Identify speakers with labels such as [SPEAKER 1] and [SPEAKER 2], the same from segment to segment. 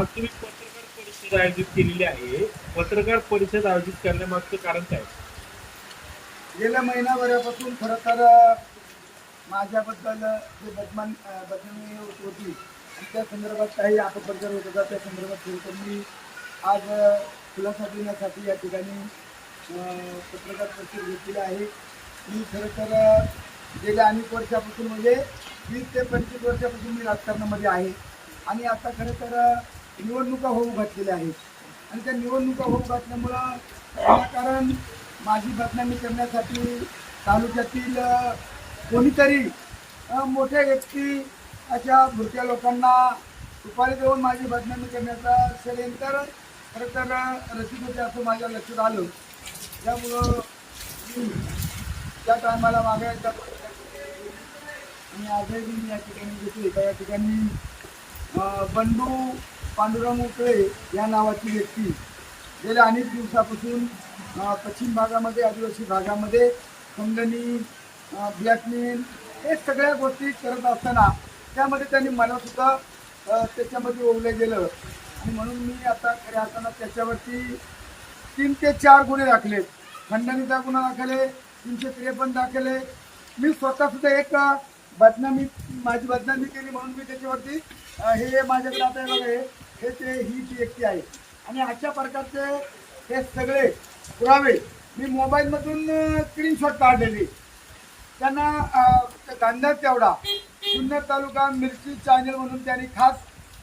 [SPEAKER 1] आज तुम्ही पत्रकार परिषद आयोजित केलेली आहे. पत्रकार परिषद आयोजित करण्यामागचं कारण काय?
[SPEAKER 2] गेल्या महिनाभरापासून खरं तर माझ्याबद्दल जे बदमान बदनामी होत होती त्या संदर्भात काही अपप्रचार होत होता त्या संदर्भात तर मी आज खुलासा देण्यासाठी या ठिकाणी पत्रकार परिषद घेतलेली आहे. मी खरं तर गेल्या अनेक वर्षापासून म्हणजे वीस ते पंचवीस वर्षापासून मी राजकारणामध्ये आहे. आणि आता खरं तर निवडणुका होऊ घातलेल्या आहेत. आणि त्या निवडणुका होऊ घातल्यामुळं विनाकारण माझी बदनामी करण्यासाठी तालुक्यातील कोणीतरी मोठ्या व्यक्ती अशा भुरक्या लोकांना सुपारी देऊन माझी बदनामी करण्याचा षडयंत्र खरं तर रचित होते असं माझ्या लक्षात आलं. त्यामुळं त्या टायमाला मागायचा आणि आजही मी या ठिकाणी घेतली त्या या ठिकाणी बंडू पांडुरंग उकळे या नावाची व्यक्ती. गेल्या अनेक दिवसापासून पश्चिम भागामध्ये आदिवासी भागामध्ये खंडणी ब्लॅकमेल हे सगळ्या गोष्टी करत असताना त्यामध्ये त्यांनी मलासुद्धा त्याच्यामध्ये ओवलं गेलं. आणि म्हणून मी आता खऱ्या असताना त्याच्यावरती तीन ते चार गुन्हे दाखले. खंडणीचा गुन्हा दाखले तीनशे त्रेपन्न दाखले. मी स्वतःसुद्धा एक बदनामी माझी बदनामी केली म्हणून मी त्याच्यावरती हे माझ्याकडे आता हे हे ते ही ती व्यक्ती आहे. आणि अशा प्रकारचे हे सगळे पुरावे मी मोबाईलमधून स्क्रीनशॉट काढलेले. त्यांना अ, त्या तेवढा जुन्नर तालुका मिरची चॅनल म्हणून त्यांनी खास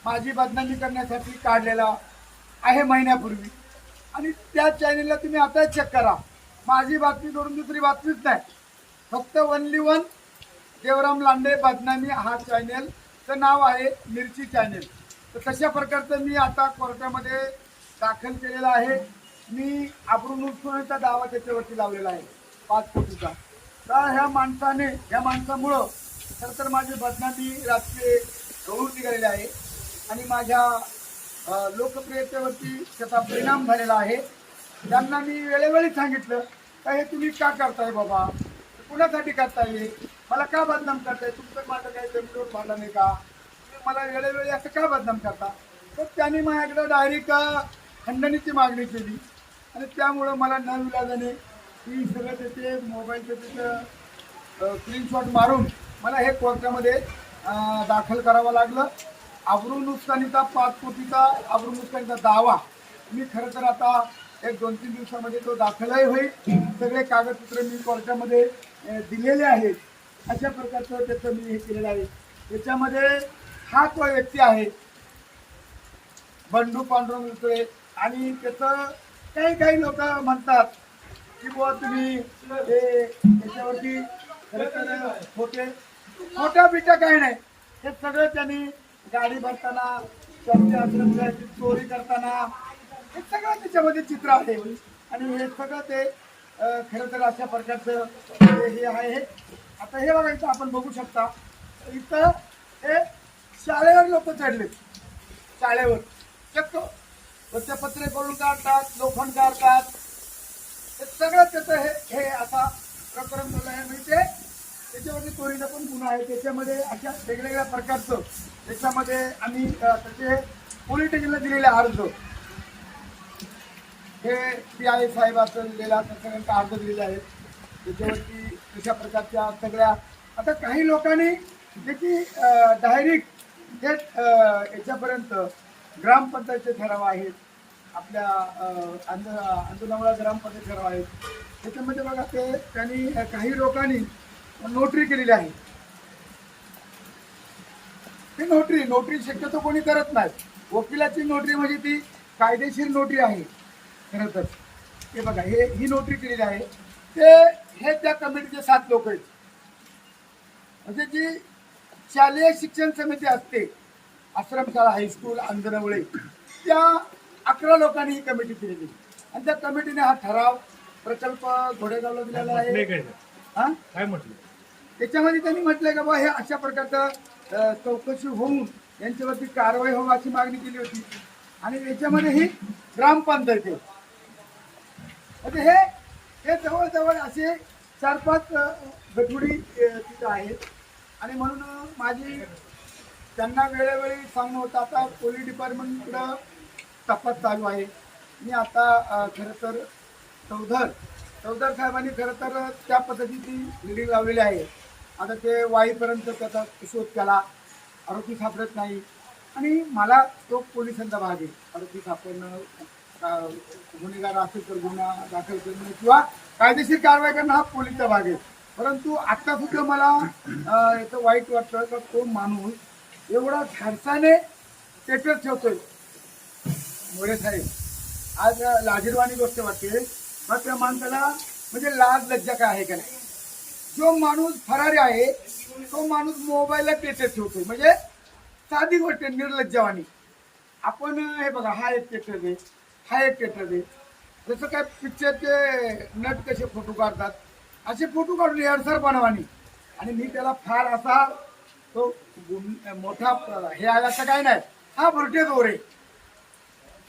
[SPEAKER 2] माझी बदनामी करण्यासाठी काढलेला आहे महिन्यापूर्वी. आणि त्या चॅनलला तुम्ही आता चेक करा. माझी बातमी करून दुसरी बातमीच नाही. फक्त वनली वन देवराम लांडे बदनामी हा चॅनेलचं नाव आहे मिरची चॅनेल. तर तशा प्रकारचं मी आता कोर्टामध्ये दाखल केलेलं आहे. मी आबरून उत्सवचा दावा त्याच्यावरती लावलेला आहे. पाच कोटीचा. तर ह्या माणसाने ह्या माणसामुळं खरं तर माझी बदनामी राजकीय गौरव निघालेली आहे. आणि माझ्या लोकप्रियतेवरती त्याचा परिणाम झालेला आहे. त्यांना मी वेळोवेळी सांगितलं का हे तुम्ही का करताय बाबा? कुणासाठी करताय मला का बदनाम करताय? तुमचं माझं काही जमिनीवर भांडण नाही का? मला वेळोवेळी असं का बदनाम करता? तर त्यांनी माझ्याकडे डायरेक्ट खंडणीची मागणी केली. आणि त्यामुळं मला न विलाजाने ती सगळं त्याचे मोबाईलचं त्याचं स्क्रीनशॉट मारून मला हे कोर्टामध्ये दाखल करावं लागलं. आबरू नुकसानीचा पाच कोटीचा आबरू नुकसानीचा दावा. मी खरं तर आता एक दोन तीन दिवसामध्ये तो दाखलही होईल. सगळे कागदपत्र मी कोर्टामध्ये दिलेले आहेत. अशा प्रकारचं त्याचं मी हे केलेलं आहे. त्याच्यामध्ये हा तो व्यक्ती आहे. बंडू पांडुरंग उकळे आणि त्याचं काही काही लोक म्हणतात की बुवा तुम्ही हे त्याच्यावरती खरं तर खोटे खोट्या बिट्या काही नाही. हे सगळं त्यांनी गाडी भरताना त्यांच्या चोरी करताना हे सगळं त्याच्यामध्ये चित्र आहे. आणि हे सगळं ते खरं तर अशा प्रकारचं हे हे आहे. आता हे बघायचं आपण बघू शकता. इथं हे शाळेवर लोक चढले शाळेवर. चक्क. वृत्तपत्रे करून काढतात लोखंड काढतात. हे सगळं त्याचं हे हे आता प्रकरण झालं आहे म्हणजे ते त्याच्यावरती चोरीचा पण गुन्हा आहे. त्याच्यामध्ये अशा वेगवेगळ्या प्रकारचं त्याच्यामध्ये आम्ही त्याचे पोलीस स्टेशनला दिलेले अर्ज. हे पी आय साहेब दिलेला लिहिलेला सगळ्यांचा अर्ज दिलेले आहेत. त्याच्यावरती तशा प्रकारच्या सगळ्या आता काही लोकांनी त्याची डायरेक्ट थेट याच्यापर्यंत ग्रामपंचायतचे ठराव आहेत आपल्या अंध ग्रामपंचायत ठराव आहेत. त्याच्यामध्ये बघा ते त्यांनी काही लोकांनी नोटरी केलेली आहे. ती नोटरी नोटरी शक्यतो कोणी करत नाही. वकिलाची नोटरी म्हणजे ती कायदेशीर नोटरी आहे खरं तर हे बघा हे ही नोटरी केलेली आहे. ते हे त्या कमिटीचे सात लोक आहेत. म्हणजे जी शालेय शिक्षण समिती असते. आश्रमशाळा हायस्कूल अंजनवळे त्या अकरा लोकांनी ही कमिटी केलेली. आणि त्या कमिटीने हा ठराव प्रकल्प घोडेगावला दिलेला आहे.
[SPEAKER 1] काय
[SPEAKER 2] हा?
[SPEAKER 1] काय म्हटलं
[SPEAKER 2] त्याच्यामध्ये त्यांनी म्हटलंय का बा हे अशा प्रकारचं चौकशी होऊन यांच्यावरती कारवाई व्हावी अशी मागणी केली होती. आणि याच्यामध्ये ही ग्रामपंचायत म्हणजे हे हे जवळजवळ असे चार पाच गठुडी अ, तिथं आहेत. आणि म्हणून माझी त्यांना वेळोवेळी सांगणं होतं आता पोलीस डिपार्टमेंटकडं तपास चालू आहे. मी आता खरं तर चौधर चौधर साहेबांनी खरं तर त्या पद्धतीची लिडिंग लावलेली आहे. आता ते वाईपर्यंत त्याचा शोध केला आरोपी सापडत नाही. आणि मला तो पोलिसांचा भाग आहे. आरोपी सापडणं गुन्हेगार असेल तर गुन्हा दाखल करणं किंवा कायदेशीर कारवाई करणं हा पोलीसचा भाग आहे. परंतु आता सुद्धा मला याचं वाईट वाटतं का तो माणूस एवढा धाडसाने स्टेटस ठेवतोय. मोरे साहेब आज लाजीरवाणी गोष्ट वाटते. मग त्या माणसाला म्हणजे लाज लज्जा काय आहे का नाही? जो माणूस फरारी आहे तो माणूस मोबाईलला स्टेटस ठेवतोय. म्हणजे साधी गोष्ट निर्लज्जवाणी. आपण हे बघा हा एक स्टेटस आहे हा एक स्टेटस आहे. जसं काय पिक्चरचे नट कसे फोटो काढतात असे फोटो काढून हेडसर बनवानी आणि मी त्याला फार असा तो गुण- मोठा हे आला तर काय नाही. हा भरटे दोरे.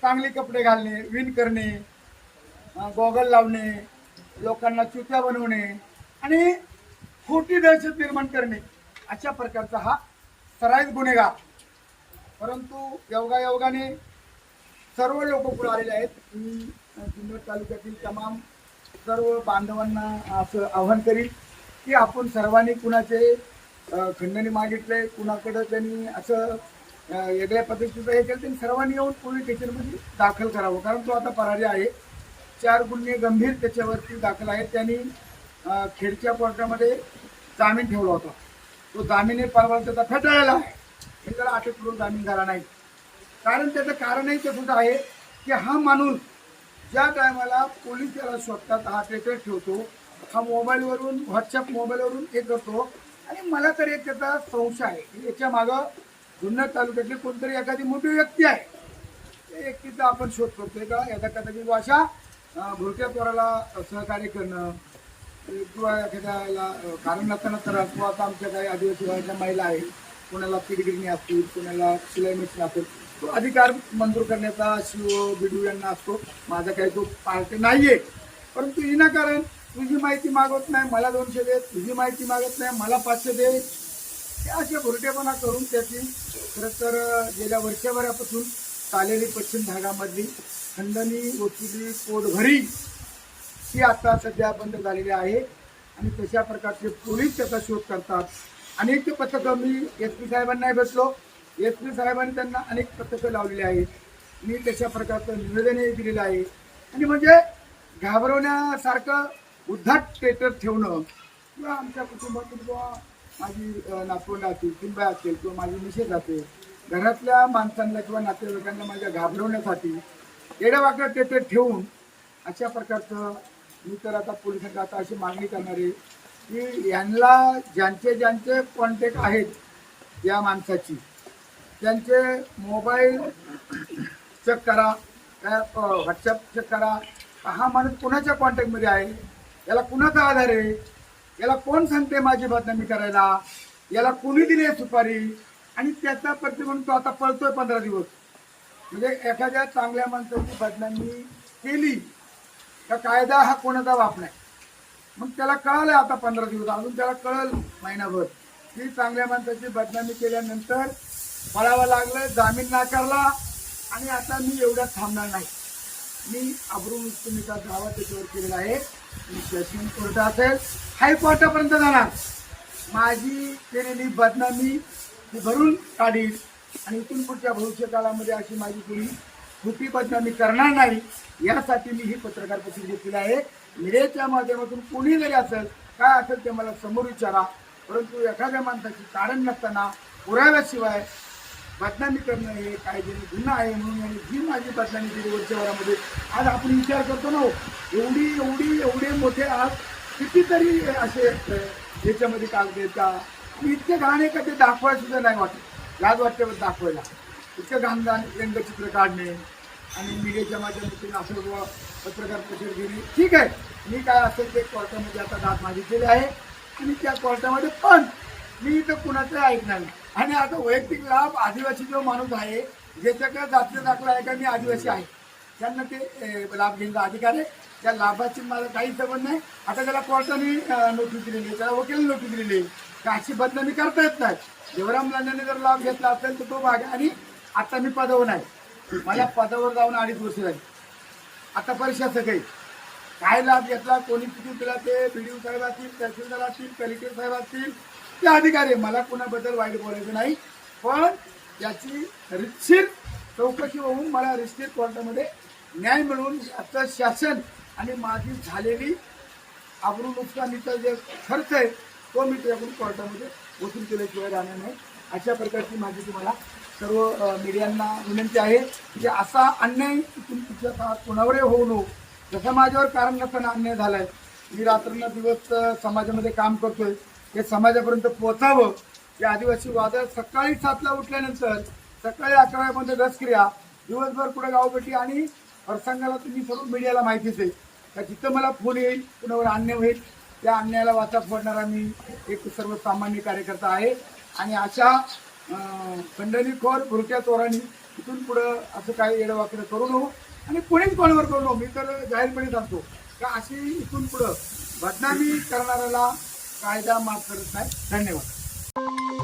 [SPEAKER 2] चांगले कपडे घालणे विण करणे गॉगल लावणे लोकांना चुत्या बनवणे आणि खोटी दहशत निर्माण करणे. अशा प्रकारचा हा सराईत गुन्हेगार. परंतु योगायोगाने सर्व लोक पुढे आलेले आहेत. मी जुन्नर तालुक्यातील तमाम सर्व बांधवांना असं आव्हान करील की आपण सर्वांनी कुणाचे खंडणी मागितले कुणाकडं त्यांनी असं वेगळ्या पद्धतीचं हे केलं त्यांनी सर्वांनी येऊन पोलीस स्टेशनमध्ये दाखल करावं. कारण तो आता परारी आहे. चार गुन्हे गंभीर त्याच्यावरती दाखल आहेत. त्यांनी खेडच्या कोर्टामध्ये जामीन ठेवला होता. तो जामीन परवा त्याचा फेटाळला आहे. हे त्याला अटक करून जामीन झाला नाही कारण त्याचं कारणही ते सुद्धा आहे की हा माणूस ज्या टायमाला पोलीस त्याला शोधतात हा ट्रेटर ठेवतो हा मोबाईलवरून व्हॉट्सअप मोबाईलवरून हे करतो. आणि मला तर एक त्याचा संशय आहे की याच्या मागं जुन्नर तालुक्यातली कोणतरी एखादी मोठी व्यक्ती आहे. त्या व्यक्तीचा आपण शोध करतोय का? एका कदाचित अशा भुरक्या पोराला सहकार्य करणं किंवा एखाद्याला कारण नसताना तर किंवा आता आमच्या काही आदिवासी भागाच्या महिला आहेत. कोणाला पिडगिरणी असतील कोणाला सिलाई मशीन असेल तो अधिकार मंजूर करण्याचा शिव बिडू यांना असतो. माझा काही तो पार्ट नाहीये. परंतु विनाकारण तुझी माहिती मागवत नाही मला दोनशे दे तुझी माहिती मागत नाही मला पाचशे दे. असे भुरटेपणा करून त्याची खरं तर गेल्या वर्षभरापासून चालेली पश्चिम भागामधली खंडणी वसुली पोटभरी ही आता सध्या बंद झालेली आहे. आणि तशा प्रकारचे पोलीस त्याचा शोध करतात. अनेक पथकं मी एस पी साहेबांनाही भेटलो. एस पी साहेबांनी त्यांना अनेक पथकं लावलेली आहेत. मी तशा प्रकारचं निवेदनही दिलेलं आहे. आणि म्हणजे घाबरवण्यासारखं उद्धट स्टेटस ठेवणं किंवा आमच्या कुटुंबातील किंवा माझी अ, नातवंड असतील किंबा असेल किंवा माझी मिसेस असेल घरातल्या माणसांना किंवा नातेवाईकांना माझ्या घाबरवण्यासाठी येड्यावाकडं स्टेटस ठेवून अशा प्रकारचं मी तर आता पोलिसांना आता अशी मागणी करणार आहे की यांना ज्यांचे ज्यांचे कॉन्टॅक्ट आहेत या माणसाची त्यांचे मोबाईल चेक करा काय व्हॉट्सअप चेक करा. हा माणूस कुणाच्या कॉन्टॅक्टमध्ये आहे? याला कुणाचा आधार आहे? याला कोण सांगते माझी बदनामी करायला? याला कोणी दिली आहे सुपारी? आणि त्याचा प्रतिबंध तो आता पळतोय पंधरा दिवस. म्हणजे एखाद्या चांगल्या माणसाची बदनामी केली तर कायदा हा कोणाचा वाप नाही. मग त्याला कळालं आता पंधरा दिवस. अजून त्याला कळल महिनाभर. की चांगल्या माणसाची बदनामी केल्यानंतर पळावं लागलं जामीन नाकारला आणि आता मी एवढ्यात थांबणार नाही. मी अब्रू तुम्हीचा दावा त्याच्यावर केलेला आहे. मी सेशन कोर्ट असेल हायकोर्टापर्यंत जाणार. माझी केलेली बदनामी ती भरून काढील आणि इथून पुढच्या भविष्य काळामध्ये अशी माझी कोणी खोटी बदनामी करणार नाही यासाठी मी ही पत्रकार परिषद घेतलेली आहे. मिरेच्या माध्यमातून कोणी जरी असेल काय असेल ते मला समोर विचारा. परंतु एखाद्या माणसाची कारण नसताना पुराव्याशिवाय बदनामी करणं हे कायद्याने गुन्हा आहे म्हणून यांनी जी माझी बदनामी केली वरच्या वरामध्ये आज आपण विचार करतो ना हो, एवढी एवढी एवढे मोठे आज कितीतरी असे याच्यामध्ये कागद येतात आणि इतके घाण आहे का ते दाखवायला सुद्धा नाही वाटत. लाज वाटते दाखवायला. इतकं घाण घाण व्यंगचित्र काढणे आणि मीडियाच्या माध्यमातून असं पत्रकार परिषद घेणे. ठीक आहे. मी काय असेल ते कोर्टामध्ये आता दाद मागितलेली आहे. आणि त्या कोर्टामध्ये पण मी इथं कुणाचं ऐकणार नाही. आणि आता वैयक्तिक लाभ आदिवासी जो माणूस आहे ज्याच्याकडे जातीचा दाखला आहे का मी आदिवासी आहे. त्यांना ते लाभ घेण्याचा अधिकार आहे. त्या लाभाची मला काही संबंध नाही. आता त्याला कोर्टाने नोटीस दिलेली आहे. त्याला वकील नोटीस दिलेली आहे. का अशी बदनामी करता येत नाही? देवराम लांडेने जर लाभ घेतला असेल तर तो भाग आहे. आणि आता मी पदावर नाही मला पदावर जाऊन अडीच वर्ष झाली. आता परीक्षाचं काही काय लाभ घेतला? कोणी किती दिला ते? पी डी ओ साहेब असतील तहसीलदार असतील कलेक्टर साहेब असतील ते अधिकारी मला कुणाबद्दल वाईट बोलायचं नाही पण याची रितशीर चौकशी होऊन मला रितशीर कोर्टामध्ये न्याय मिळवून आता शासन आणि माझी झालेली आबरू नुकसानीचा जे खर्च आहे तो मी त्याकडून कोर्टामध्ये वसूल केल्याशिवाय राहणार नाही. अशा प्रकारची माझी तुम्हाला सर्व मीडियांना विनंती आहे की असा अन्याय तुमच्या काळात कोणावरही होऊ नको जसा माझ्यावर कारण नसताना अन्याय झाला आहे मी रात्रंदिवस दिवस समाजामध्ये काम करतोय हे समाजापर्यंत पोहोचावं. या आदिवासी वादळ सकाळी सातला उठल्यानंतर सकाळी अकरामध्ये रसक्रिया दिवसभर पुढे गावपेटी आणि प्रसंगाला तुम्ही सर्व मीडियाला माहितीच आहे. का जिथं मला फोन येईल कुणावर अन्याय होईल त्या अन्यायाला वाचा फोडणारा मी एक सर्वसामान्य कार्यकर्ता आहे. आणि अशा खंडणीखोर भुरक्या चोरांनी इथून पुढं असं काही येडवाकडं करू नको आणि कोणीच कोणावर करू नको मी तर जाहीरपणे सांगतो का अशी इथून पुढं बदनामी करणाऱ्याला कायदा माफ करत नाही. धन्यवाद.